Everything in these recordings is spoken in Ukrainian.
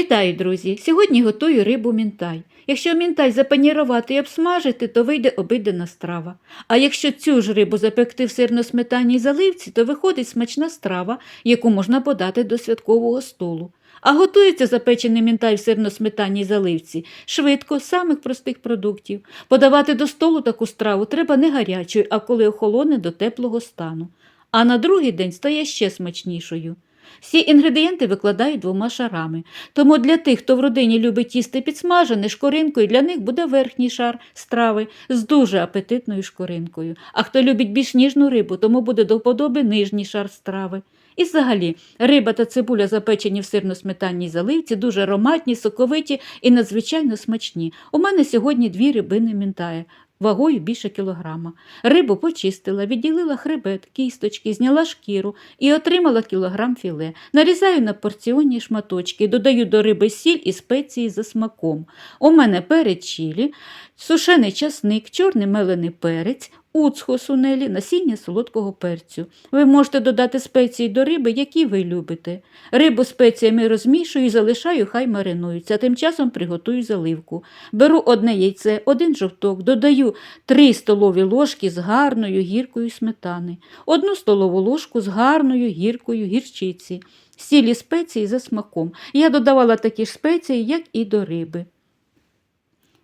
Вітаю, друзі! Сьогодні готую рибу мінтай. Якщо мінтай запанірувати і обсмажити, то вийде обидена страва. А якщо цю ж рибу запекти в сирно-сметанній заливці, то виходить смачна страва, яку можна подати до святкового столу. А готується запечений мінтай в сирно-сметанній заливці швидко, з самих простих продуктів. Подавати до столу таку страву треба не гарячою, а коли охолоне до теплого стану. А на другий день стає ще смачнішою. Всі інгредієнти викладають двома шарами. Тому для тих, хто в родині любить їсти підсмажене шкоринкою, для них буде верхній шар страви з дуже апетитною шкоринкою. А хто любить більш ніжну рибу, тому буде до вподоби нижній шар страви. І взагалі, риба та цибуля, запечені в сирно-сметанній заливці, дуже ароматні, соковиті і надзвичайно смачні. У мене сьогодні дві рибини мінтає. Вагою більше кілограма. Рибу почистила, відділила хребет, кісточки, зняла шкіру і отримала кілограм філе. Нарізаю на порціонні шматочки, додаю до риби сіль і спеції за смаком. У мене перець чілі, сушений часник, чорний мелений перець, уцхо сунелі, насіння солодкого перцю. Ви можете додати спеції до риби, які ви любите. Рибу спеціями розмішую і залишаю, хай маринуються. Тим часом приготую заливку. Беру одне яйце, один жовток, додаю 3 столові ложки з гарною гіркою сметани, одну столову ложку з гарною гіркою гірчиці, сілі спеції за смаком. Я додавала такі ж спеції, як і до риби.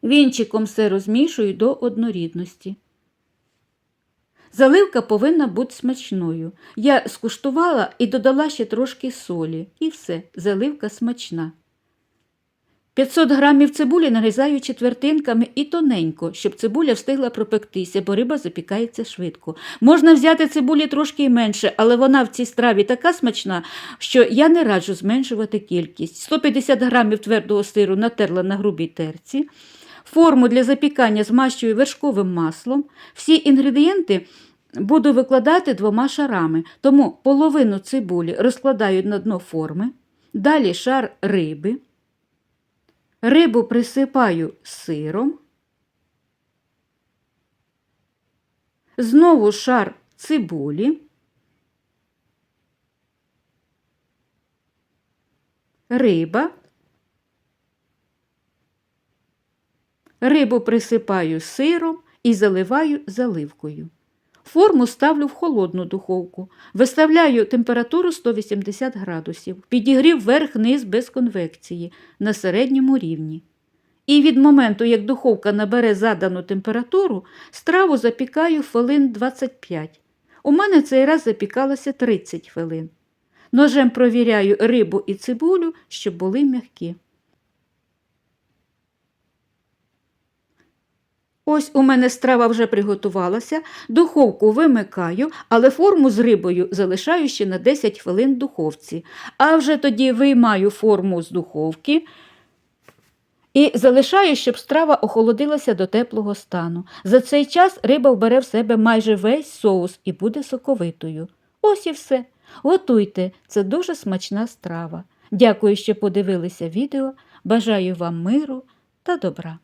Вінчиком все розмішую до однорідності. Заливка повинна бути смачною. Я скуштувала і додала ще трошки солі. І все, заливка смачна. 500 грамів цибулі нарізаю четвертинками і тоненько, щоб цибуля встигла пропектися, бо риба запікається швидко. Можна взяти цибулі трошки й менше, але вона в цій страві така смачна, що я не раджу зменшувати кількість. 150 грамів твердого сиру натерла на грубій терці. Форму для запікання змащую вершковим маслом. Всі інгредієнти буду викладати двома шарами, тому половину цибулі розкладаю на дно форми, далі шар риби. Рибу присипаю сиром. Знову шар цибулі. Риба. Рибу присипаю сиром і заливаю заливкою. Форму ставлю в холодну духовку. Виставляю температуру 180 градусів. Підігрів верх-низ без конвекції на середньому рівні. І від моменту, як духовка набере задану температуру, страву запікаю хвилин 25. У мене цей раз запікалося 30 хвилин. Ножем провіряю рибу і цибулю, щоб були м'які. Ось у мене страва вже приготувалася, духовку вимикаю, але форму з рибою залишаю ще на 10 хвилин в духовці. А вже тоді виймаю форму з духовки і залишаю, щоб страва охолодилася до теплого стану. За цей час риба вбере в себе майже весь соус і буде соковитою. Ось і все. Готуйте, це дуже смачна страва. Дякую, що подивилися відео. Бажаю вам миру та добра.